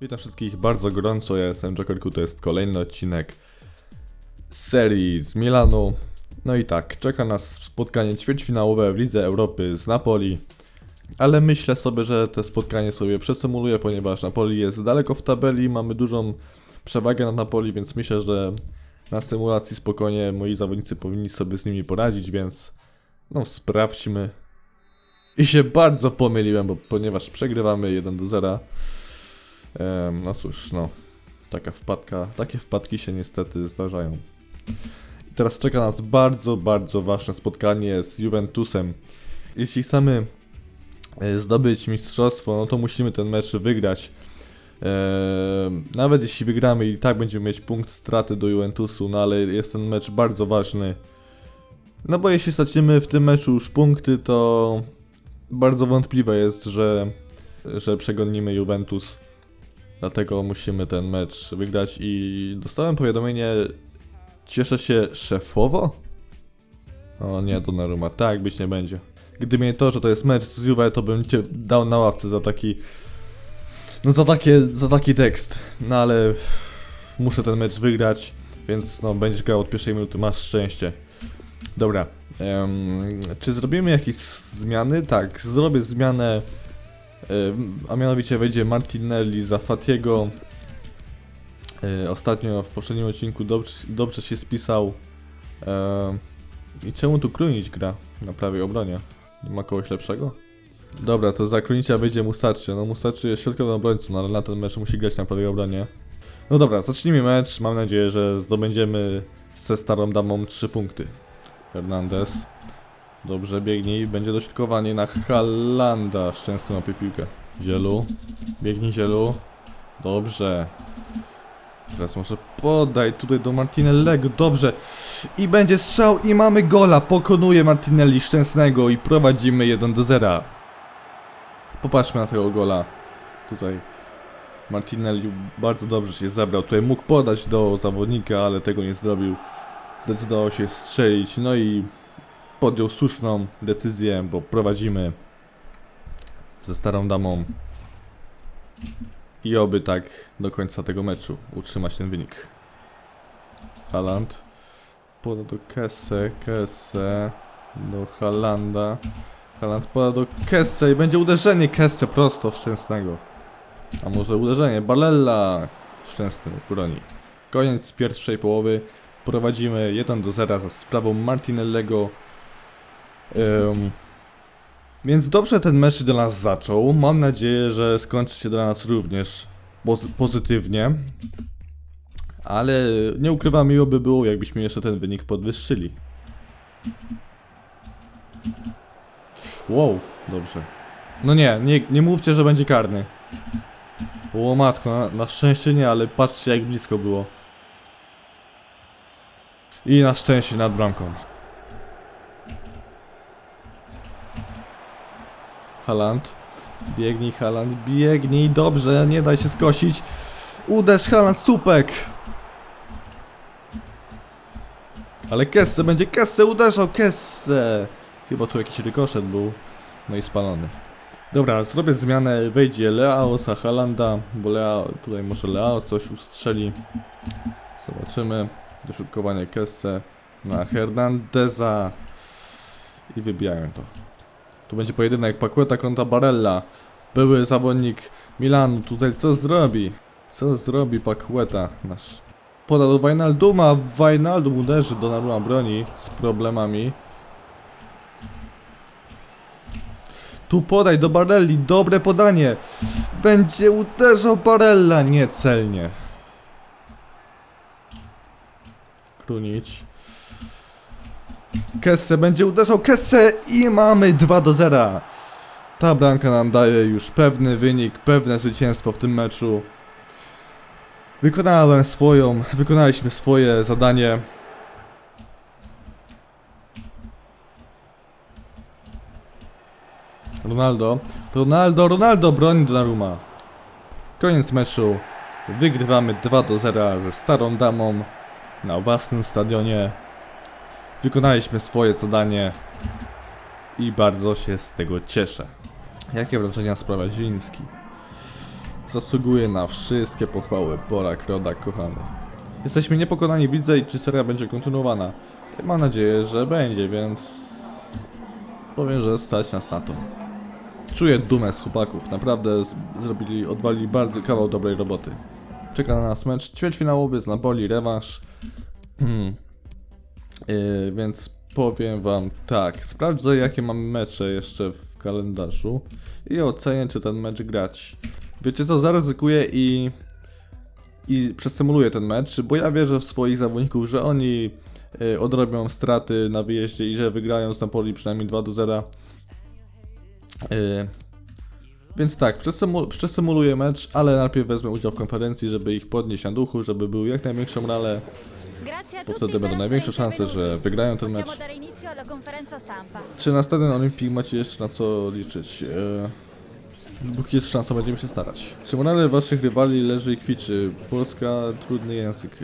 Witam wszystkich bardzo gorąco, ja jestem Jokerku, to jest kolejny odcinek serii z Milanu. No i tak, czeka nas spotkanie ćwierćfinałowe w Lidze Europy z Napoli. Ale myślę sobie, że te spotkanie sobie przesymuluję, ponieważ Napoli jest daleko w tabeli, mamy dużą przewagę nad Napoli, więc myślę, że na symulacji spokojnie moi zawodnicy powinni sobie z nimi poradzić, więc no sprawdźmy. I się bardzo pomyliłem, bo ponieważ przegrywamy 1 do 0. Em, no cóż, no. Taka wpadka, takie wpadki się niestety zdarzają. I teraz czeka nas bardzo, bardzo ważne spotkanie z Juventusem. Jeśli chcemy e, zdobyć mistrzostwo, no to musimy ten mecz wygrać. Em, nawet jeśli wygramy i tak będziemy mieć punkt straty do Juventusu, no ale jest ten mecz bardzo ważny. No bo jeśli stracimy w tym meczu już punkty, to bardzo wątpliwe jest, że, że przegonimy Juventus. Dlatego musimy ten mecz wygrać i dostałem powiadomienie Cieszę się szefowo? O nie, Donnarumma, tak być nie będzie. Gdyby nie to, że to jest mecz z Juve, to bym cię dał na ławce za taki... No za takie, za taki tekst. No ale muszę ten mecz wygrać, więc no będziesz grał od pierwszej minuty, masz szczęście. Dobra, em, czy zrobimy jakieś zmiany? Tak, zrobię zmianę A mianowicie wejdzie Martinelli za Fatiego. Yy, Ostatnio w poprzednim odcinku dobrze, dobrze się spisał. Yy, I czemu tu Krunić gra na prawej obronie? Nie ma kogoś lepszego? Dobra, to za Krunicia wyjdzie Mustaczy. No Mustaczy jest środkowym obrońcą, no, ale na ten mecz musi grać na prawej obronie. No dobra, zacznijmy mecz. Mam nadzieję, że zdobędziemy ze starą damą 3 punkty. Hernandez. Dobrze, biegnij. Będzie dośrodkowanie na Halanda. Szczęsny łapie piłkę. Zielu. Biegnij, Zielu. Dobrze. Teraz może podaj tutaj do Martinellego. Dobrze. I będzie strzał i mamy gola. Pokonuje Martinelli Szczęsnego i prowadzimy 1 do 0. Popatrzmy na tego gola. Tutaj Martinelli bardzo dobrze się zabrał. Tutaj mógł podać do zawodnika, ale tego nie zrobił. Zdecydował się strzelić. No i podjął słuszną decyzję, bo prowadzimy ze starą damą. I oby tak do końca tego meczu utrzymać ten wynik. Haland. Poda do Kesse, Kesse. Do Halanda. Haland poda do Kesse i będzie uderzenie Kesse prosto w Szczęsnego. A może uderzenie Balella. Szczęsny broni. Koniec pierwszej połowy. Prowadzimy 1 do 0 za sprawą Martinellego. Ym, więc dobrze ten mecz do nas zaczął. Mam nadzieję, że skończy się dla nas również poz- pozytywnie. Ale nie ukrywam, miło by było, jakbyśmy jeszcze ten wynik podwyższyli. Wow, dobrze. No nie, nie, nie mówcie, że będzie karny. O matko, na, na szczęście nie, ale patrzcie jak blisko było. I na szczęście nad bramką. Haland. Biegnij, Haland, biegnij, dobrze, nie daj się skosić. Uderz, Haland, słupek! Ale Kesse będzie, Kesse uderzał, Kesse! Chyba tu jakiś rykoszet był. No i spalony. Dobra, zrobię zmianę, wejdzie Leao za Halanda, bo Leao, tutaj może Leao coś ustrzeli. Zobaczymy. Dośrodkowanie Kesse na Hernandeza. I wybijają to. Tu będzie pojedynek Paqueta kontra Barella. Były zawodnik Milanu. Tutaj co zrobi? Co zrobi Paqueta nasz? Poda do Wijnalduma. Wijnaldum uderzy do Naruma broni z problemami. Tu podaj do Barelli. Dobre podanie. Będzie uderzał Barella. Niecelnie. Krunić. Kesse będzie uderzał Kesse i mamy 2 do 0. Ta bramka nam daje już pewny wynik, pewne zwycięstwo w tym meczu. Wykonałem swoją, wykonaliśmy swoje zadanie. Ronaldo, Ronaldo, Ronaldo broni Donnarumma. Koniec meczu. Wygrywamy 2 do 0 ze starą damą na własnym stadionie. Wykonaliśmy swoje zadanie i bardzo się z tego cieszę. Jakie wrażenia sprawia Zieliński? zasługuje na wszystkie pochwały. Polak, rodak, kochany. Jesteśmy niepokonani w lidze i czy seria będzie kontynuowana? Mam nadzieję, że będzie, więc powiem, że stać nas na to. Czuję dumę z chłopaków, naprawdę zrobili, odwalili bardzo kawał dobrej roboty. Czeka na nas mecz ćwierćfinałowy z Napoli, rewanż. Yy, więc powiem wam tak, sprawdzę jakie mamy mecze jeszcze w kalendarzu i ocenię czy ten mecz grać. Wiecie co, zaryzykuję i i przesymuluję ten mecz, bo ja wierzę w swoich zawodników, że oni y, odrobią straty na wyjeździe i że wygrają z Napoli przynajmniej 2 do 0. Y, więc tak, przesymu- przesymuluję mecz, ale najpierw wezmę udział w konferencji, żeby ich podnieść na duchu, żeby był jak największą morale, Wtedy będą największe szanse, że wygrają ten mecz. Czy na stadion Olimpii macie jeszcze na co liczyć? Eee, póki jest szansa, będziemy się starać. Czy morale waszych rywali leży i kwiczy? Polska, trudny język.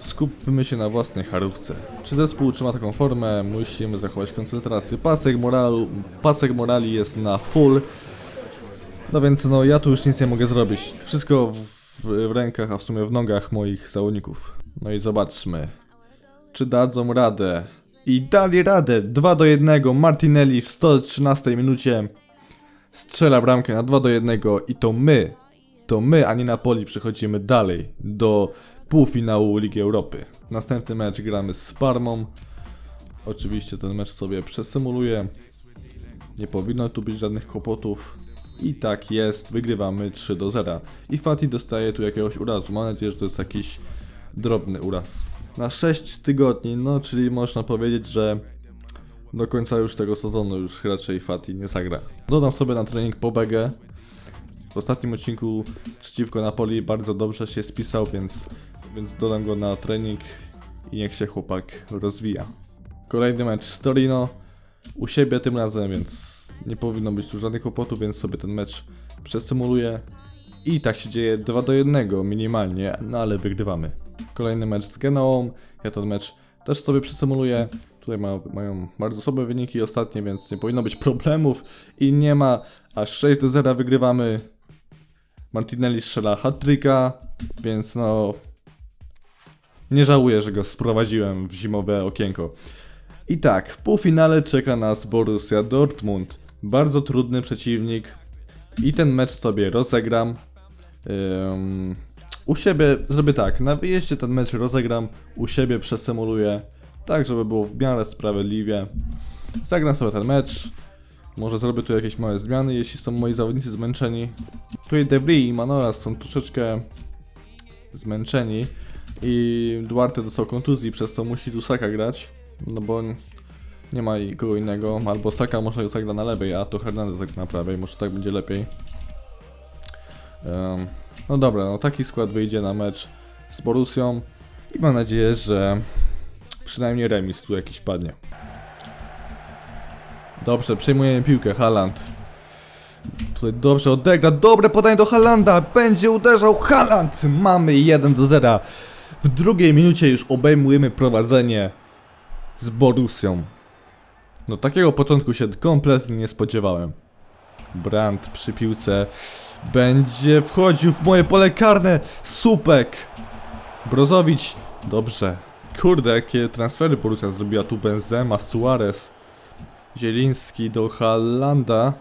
Skupmy się na własnej charówce. Czy zespół trzyma taką formę? Musimy zachować koncentrację. Pasek moralu, pasek morali jest na full. No więc no, ja tu już nic nie mogę zrobić. Wszystko w, w rękach, a w sumie w nogach moich zawodników. No i zobaczmy czy dadzą radę. I dali radę. 2 do 1. Martinelli w 113 minucie strzela bramkę na 2 do 1 i to my, to my, a nie Napoli przechodzimy dalej do półfinału Ligi Europy. Następny mecz gramy z Parmą. Oczywiście ten mecz sobie przesymuluję. Nie powinno tu być żadnych kłopotów. I tak jest, wygrywamy 3 do 0. I Fati dostaje tu jakiegoś urazu. Mam nadzieję, że to jest jakiś drobny uraz. Na 6 tygodni, no czyli można powiedzieć, że do końca już tego sezonu już raczej Fati nie zagra. Dodam sobie na trening po BG. W ostatnim odcinku przeciwko Napoli bardzo dobrze się spisał, więc, więc dodam go na trening i niech się chłopak rozwija. Kolejny mecz z Torino. U siebie tym razem, więc nie powinno być tu żadnych kłopotów, więc sobie ten mecz przesymuluję. I tak się dzieje 2 do 1 minimalnie, no ale wygrywamy. Kolejny mecz z Genoą. Ja ten mecz też sobie przesymuluję. Tutaj ma, mają bardzo słabe wyniki ostatnie, więc nie powinno być problemów. I nie ma, aż 6 do 0 wygrywamy. Martinelli strzela hat więc no... Nie żałuję, że go sprowadziłem w zimowe okienko. I tak, w półfinale czeka nas Borussia Dortmund. Bardzo trudny przeciwnik. I ten mecz sobie rozegram. Ym, u siebie zrobię tak, na wyjeździe ten mecz rozegram, u siebie przesymuluję, tak żeby było w miarę sprawiedliwie. Zagram sobie ten mecz, może zrobię tu jakieś małe zmiany, jeśli są moi zawodnicy zmęczeni. Tutaj Debris i Manolas są troszeczkę zmęczeni i Duarte dostał kontuzji, przez co musi tu Saka grać, no bo nie ma kogo innego, albo Saka może zagra na lewej, a to Hernandez zagra na prawej, może tak będzie lepiej. Em, no dobra, no taki skład wyjdzie na mecz z Borussią i mam nadzieję, że przynajmniej remis tu jakiś wpadnie. Dobrze, przejmujemy piłkę, Haaland. Tutaj dobrze odegra, dobre podanie do Halanda, będzie uderzał Haaland! Mamy 1 do 0. W drugiej minucie już obejmujemy prowadzenie z Borussią. No takiego początku się kompletnie nie spodziewałem. Brandt przy piłce będzie wchodził w moje pole karne. Supek. Brozowicz. Dobrze. Kurde, jakie transfery Borussia zrobiła tu Benzema, Suarez. Zieliński do Halanda.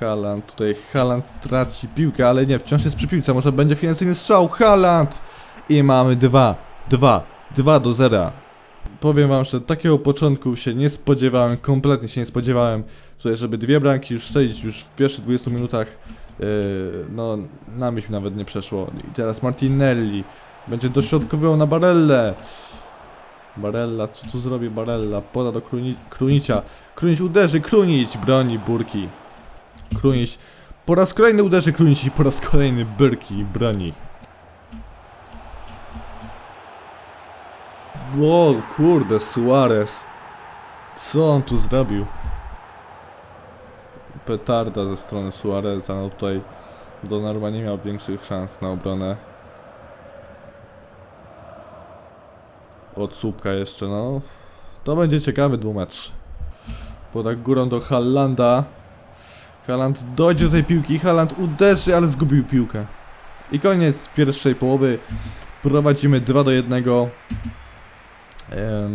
Haland, tutaj Haland traci piłkę, ale nie, wciąż jest przy piłce, może będzie financyjny strzał, Haland! I mamy 2, 2, 2 do 0. Powiem wam, że takiego początku się nie spodziewałem, kompletnie się nie spodziewałem. Tutaj, żeby dwie bramki już strzelić już w pierwszych 20 minutach, yy, no na myśl nawet nie przeszło. I teraz Martinelli będzie dośrodkowywał na Barellę. Barella, co tu zrobi Barella? Poda do Kruni Krunicia. Krunić uderzy, Krunić broni Burki. Krunić po raz kolejny uderzy Krunić i po raz kolejny Burki broni. O kurde, Suarez. Co on tu zrobił? Petarda ze strony Suareza, no tutaj Donnarumma nie miał większych szans na obronę. Od słupka jeszcze, no. To będzie ciekawy dwumecz. Poda górą do Hallanda. Haaland dojdzie do tej piłki, Haaland uderzy, ale zgubił piłkę. I koniec pierwszej połowy. Prowadzimy 2 do 1.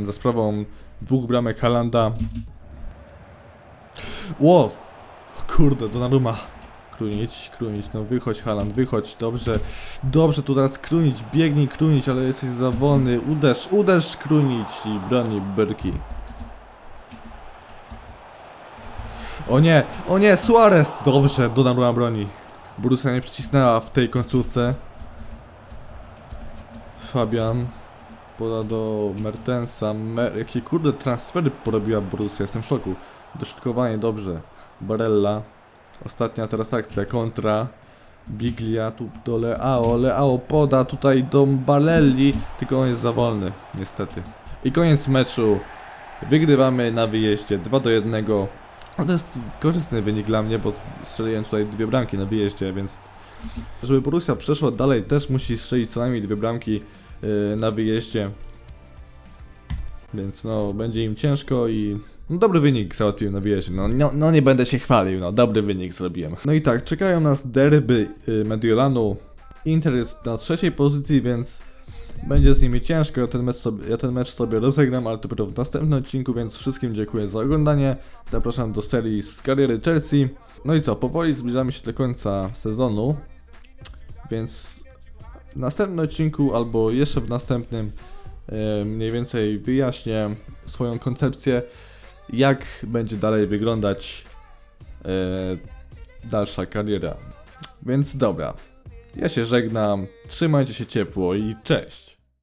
Za sprawą dwóch bramek Haalanda. Ło! Kurde, Donnarumma. Krunić, krunić, no wychodź Haaland, wychodź, dobrze. Dobrze, tu teraz krunić, biegnij, krunić, ale jesteś za wolny. Uderz, uderz, krunić i broni Berki. O nie, o nie, Suarez! Dobrze, Donnarumma broni. Borussia nie przycisnęła w tej końcówce. Fabian poda do Mertensa. Mer jakie kurde transfery porobiła Borussia, jestem w szoku. Doszutkowanie, dobrze. Barella. Ostatnia teraz akcja, kontra. Biglia tu do Leao, Leao poda tutaj do Balelli, tylko on jest za wolny, niestety. I koniec meczu. Wygrywamy na wyjeździe 2 do 1. No to jest korzystny wynik dla mnie, bo strzeliłem tutaj dwie bramki na wyjeździe, więc żeby Borussia przeszła dalej, też musi strzelić co najmniej dwie bramki na wyjeździe. Więc no, będzie im ciężko i no, dobry wynik załatwiłem na wyjeździe. No, no, no nie będę się chwalił, no dobry wynik zrobiłem. No i tak, czekają nas derby yy, Mediolanu. Inter jest na trzeciej pozycji, więc będzie z nimi ciężko. Ja ten mecz sobie, ja ten mecz sobie rozegram, ale dopiero w następnym odcinku, więc wszystkim dziękuję za oglądanie. Zapraszam do serii z kariery Chelsea. No i co, powoli zbliżamy się do końca sezonu, więc w następnym odcinku albo jeszcze w następnym e, mniej więcej wyjaśnię swoją koncepcję, jak będzie dalej wyglądać e, dalsza kariera. Więc dobra, ja się żegnam, trzymajcie się ciepło i cześć!